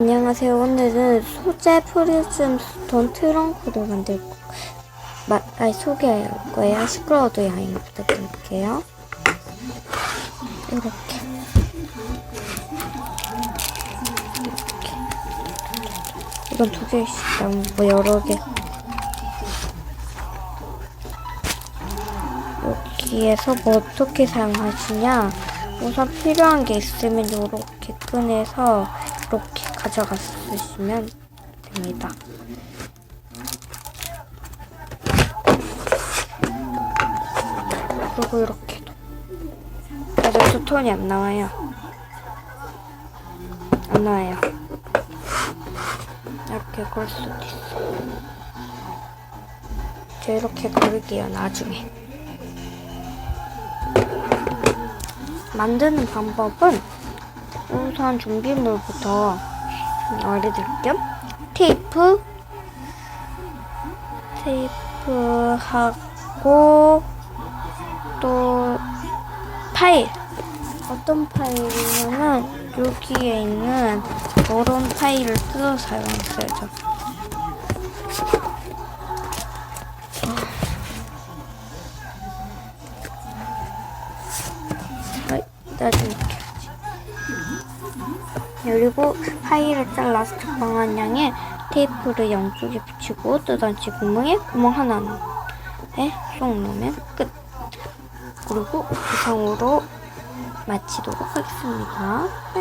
안녕하세요. 오늘은 소재 프리즘 스톤 트렁크를 만들 거, 마, 아니, 소개할 거예요. 시끄러워도 양해 부탁드릴게요. 이렇게. 이렇게. 이건 두 개씩 나무, 뭐 여러 개. 여기에서 뭐 어떻게 사용하시냐? 우선 필요한 게 있으면 이렇게 꺼내서 이렇게 가져가 쓰시면 됩니다. 그리고 이렇게도. 그래도 톤이 안 나와요. 안 나와요. 이렇게 걸 수도 있어요. 제가 이렇게 걸을게요, 나중에. 만드는 방법은 우선 준비물부터 알려드릴게요. 테이프, 테이프하고 또 파일. 어떤 파일이냐면 여기에 있는 이런 파일을 뜯어 사용했어요. 저. 아, 나중에 이렇게 하지. 그리고 파일을 잘라서 적당한 양의 테이프를 양쪽에 붙이고 뜯어지 구멍에 구멍 하나에 쏙 넣으면 끝. 그리고 이상으로 마치도록 하겠습니다.